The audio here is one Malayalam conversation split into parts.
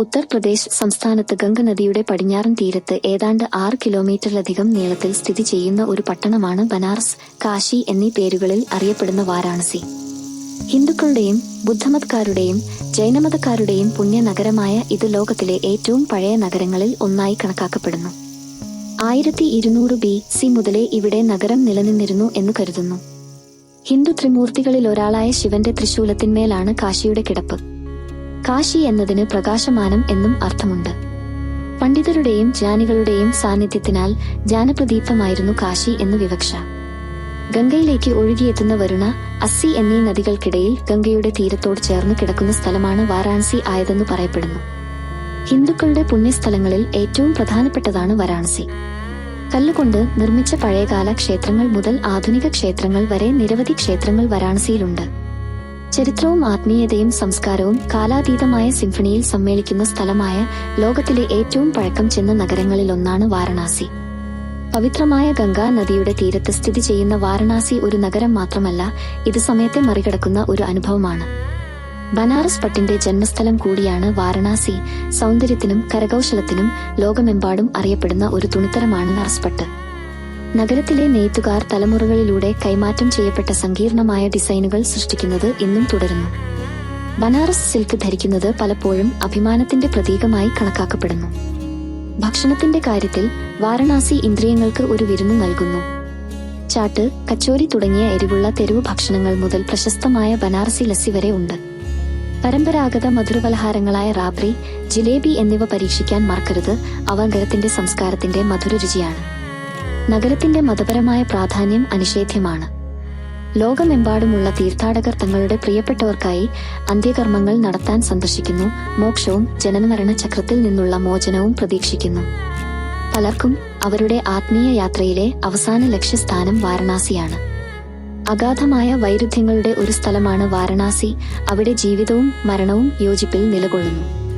ഉത്തർപ്രദേശ് സംസ്ഥാനത്ത് ഗംഗ നദിയുടെ പടിഞ്ഞാറൻ തീരത്ത് ഏതാണ്ട് ആറ് കിലോമീറ്ററിലധികം നീളത്തിൽ സ്ഥിതി ചെയ്യുന്ന ഒരു പട്ടണമാണ് ബനാറസ് കാശി എന്നീ പേരുകളിൽ അറിയപ്പെടുന്ന വാരാണസി. ഹിന്ദുക്കളുടെയും ബുദ്ധമതക്കാരുടെയും ജൈനമതക്കാരുടെയും പുണ്യനഗരമായ ഇത് ലോകത്തിലെ ഏറ്റവും പഴയ നഗരങ്ങളിൽ ഒന്നായി കണക്കാക്കപ്പെടുന്നു. ആയിരത്തി ഇരുന്നൂറ് ബി സി മുതലേ ഇവിടെ നഗരം നിലനിന്നിരുന്നു എന്ന് കരുതുന്നു. ഹിന്ദു ത്രിമൂർത്തികളിൽ ഒരാളായ ശിവന്റെ ത്രിശൂലത്തിന്മേലാണ് കാശിയുടെ കിടപ്പ്. കാശി എന്നതിന് പ്രകാശമാനം എന്നും അർത്ഥമുണ്ട്. പണ്ഡിതരുടെയും ജ്ഞാനികളുടെയും സാന്നിധ്യത്തിനാൽ ജ്ഞാനപ്രദീപമായിരുന്നു കാശി എന്ന് വിവക്ഷ. ഗംഗയിലേക്ക് ഒഴുകിയെത്തുന്ന വരുണ അസ്സി എന്നീ നദികൾക്കിടയിൽ ഗംഗയുടെ തീരത്തോട് ചേർന്ന് കിടക്കുന്ന സ്ഥലമാണ് വാരാണസി ആയതെന്ന് പറയപ്പെടുന്നു. ഹിന്ദുക്കളുടെ പുണ്യസ്ഥലങ്ങളിൽ ഏറ്റവും പ്രധാനപ്പെട്ടതാണ് വാരാണസി. കല്ലുകൊണ്ട് നിർമ്മിച്ച പഴയകാല ക്ഷേത്രങ്ങൾ മുതൽ ആധുനിക ക്ഷേത്രങ്ങൾ വരെ നിരവധി ക്ഷേത്രങ്ങൾ വാരാണസിയിലുണ്ട്. ചരിത്രവും ആത്മീയതയും സംസ്കാരവും കാലാതീതമായ സിംഫണിയിൽ സമ്മേളിക്കുന്ന സ്ഥലമായ ലോകത്തിലെ ഏറ്റവും പഴക്കം ചെന്ന നഗരങ്ങളിലൊന്നാണ് വാരണാസി. പവിത്രമായ ഗംഗാ നദിയുടെ തീരത്ത് സ്ഥിതി ചെയ്യുന്ന വാരണാസി ഒരു നഗരം മാത്രമല്ല ഇത് സമയത്തെ മറികടക്കുന്ന ഒരു അനുഭവമാണ്. ബനാറസ് പട്ടിന്റെ ജന്മസ്ഥലം കൂടിയാണ് വാരണാസി. സൗന്ദര്യത്തിനും കരകൗശലത്തിനും ലോകമെമ്പാടും അറിയപ്പെടുന്ന ഒരു തുണിത്തരമാണ് നറസ്പട്ട് നഗരത്തിലെ നെയ്ത്തുകാർ തലമുറകളിലൂടെ കൈമാറ്റം ചെയ്യപ്പെട്ട സങ്കീർണമായ ഡിസൈനുകൾ സൃഷ്ടിക്കുന്നത് ഇന്നും തുടരുന്നു. ബനാറസ് സിൽക്ക് ധരിക്കുന്നത് പലപ്പോഴും അഭിമാനത്തിന്റെ പ്രതീകമായി കണക്കാക്കപ്പെടുന്നു. ഭക്ഷണത്തിന്റെ കാര്യത്തിൽ വാരണാസി ഇന്ദ്രിയങ്ങൾക്ക് ഒരു വിരുന്ന് നൽകുന്നു. ചാട്ട് കച്ചോരി തുടങ്ങിയ എരിവുള്ള തെരുവ് ഭക്ഷണങ്ങൾ മുതൽ പ്രശസ്തമായ ബനാറസി ലസ്സി വരെ ഉണ്ട്. പരമ്പരാഗത മധുരപലഹാരങ്ങളായ റാബ്രി ജിലേബി എന്നിവ പരീക്ഷിക്കാൻ മറക്കരുത് അവ നഗരത്തിന്റെ സംസ്കാരത്തിന്റെ മധുരരുചിയാണ് നഗരത്തിന്റെ മതപരമായ പ്രാധാന്യം അനിഷേധ്യമാണ്. ലോകമെമ്പാടുമുള്ള തീർത്ഥാടകർ തങ്ങളുടെ പ്രിയപ്പെട്ടവർക്കായി അന്ത്യകർമ്മങ്ങൾ നടത്താൻ സന്ദർശിക്കുന്നു മോക്ഷവും ജനനമരണ ചക്രത്തിൽ നിന്നുള്ള മോചനവും പ്രതീക്ഷിക്കുന്നു. പലർക്കും അവരുടെ ആത്മീയ യാത്രയിലെ അവസാന ലക്ഷ്യസ്ഥാനം വാരണാസിയാണ്. അഗാധമായ വൈരുദ്ധ്യങ്ങളുടെ ഒരു സ്ഥലമാണ് വാരണാസി അവിടെ ജീവിതവും മരണവും യോജിപ്പിൽ നിലകൊള്ളുന്നു.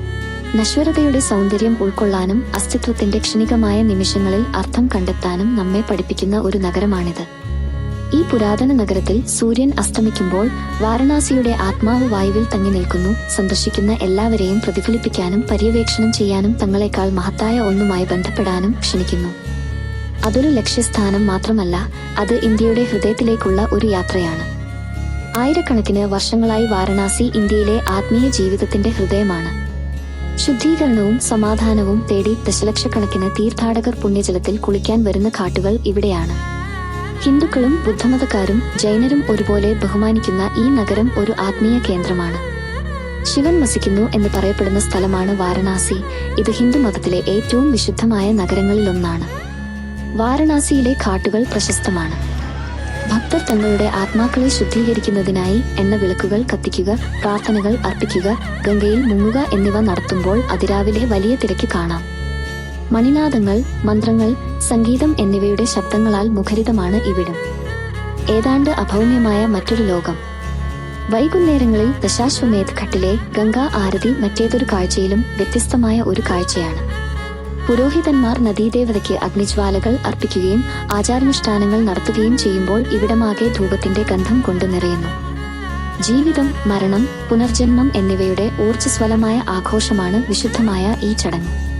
നശ്വരതയുടെ സൗന്ദര്യം ഉൾക്കൊള്ളാനും അസ്തിത്വത്തിന്റെ ക്ഷണികമായ നിമിഷങ്ങളിൽ അർത്ഥം കണ്ടെത്താനും നമ്മെ പഠിപ്പിക്കുന്ന ഒരു നഗരമാണിത്. ഈ പുരാതന നഗരത്തിൽ സൂര്യൻ അസ്തമിക്കുമ്പോൾ വാരണാസിയുടെ ആത്മാവ് വായുവിൽ തങ്ങി നിൽക്കുന്നു സന്ദർശിക്കുന്ന എല്ലാവരെയും പ്രതിഫലിപ്പിക്കാനും പര്യവേക്ഷണം ചെയ്യാനും തങ്ങളെക്കാൾ മഹത്തായ ഒന്നുമായി ബന്ധപ്പെടാനും ക്ഷണിക്കുന്നു. അതൊരു ലക്ഷ്യസ്ഥാനം മാത്രമല്ല അത് ഇന്ത്യയുടെ ഹൃദയത്തിലേക്കുള്ള ഒരു യാത്രയാണ്. ആയിരക്കണക്കിന് വർഷങ്ങളായി വാരണാസി ഇന്ത്യയിലെ ആത്മീയ ജീവിതത്തിന്റെ ഹൃദയമാണ്. ശുദ്ധീകരണവും സമാധാനവും തേടി ദശലക്ഷക്കണക്കിന് തീർത്ഥാടകർ പുണ്യജലത്തിൽ കുളിക്കാൻ വരുന്ന ഘാട്ടുകൾ ഇവിടെയാണ്. ഹിന്ദുക്കളും ബുദ്ധമതക്കാരും ജൈനരും ഒരുപോലെ ബഹുമാനിക്കുന്ന ഈ നഗരം ഒരു ആത്മീയ കേന്ദ്രമാണ്. ശിവൻ വസിക്കുന്നു എന്ന് പറയപ്പെടുന്ന സ്ഥലമാണ് വാരണാസി. ഇത് ഹിന്ദുമതത്തിലെ ഏറ്റവും വിശുദ്ധമായ നഗരങ്ങളിലൊന്നാണ്. വാരണാസിയിലെ ഘാട്ടുകൾ പ്രശസ്തമാണ്. ഭക്തർ തങ്ങളുടെ ആത്മാക്കളെ ശുദ്ധീകരിക്കുന്നതിനായി എണ്ണ വിളക്കുകൾ കത്തിക്കുക പ്രാർത്ഥനകൾ അർപ്പിക്കുക ഗംഗയിൽ മുങ്ങുക എന്നിവ നടത്തുമ്പോൾ അതിരാവിലെ വലിയ തിരക്ക് കാണാം. മണിനാദങ്ങൾ മന്ത്രങ്ങൾ സംഗീതം എന്നിവയുടെ ശബ്ദങ്ങളാൽ മുഖരിതമാണ് ഇവിടം. ഏതാണ്ട് അഭൗമ്യമായ മറ്റൊരു ലോകം. വൈകുന്നേരങ്ങളിൽ ദശാശ്വമേധ് ഘട്ടിലെ ഗംഗാ ആരതി മറ്റേതൊരു കാഴ്ചയിലും വ്യത്യസ്തമായ ഒരു കാഴ്ചയാണ്. പുരോഹിതന്മാർ നദീദേവതയ്ക്ക് അഗ്നിജ്വാലകൾ അർപ്പിക്കുകയും ആചാരാനുഷ്ഠാനങ്ങൾ നടത്തുകയും ചെയ്യുമ്പോൾ ഇവിടമാകെ ധൂപത്തിന്റെ ഗന്ധം കൊണ്ടു നിറയുന്നു. ജീവിതം മരണം പുനർജന്മം എന്നിവയുടെ ഊർജസ്വലമായ ആഘോഷമാണ് വിശുദ്ധമായ ഈ ചടങ്ങ്.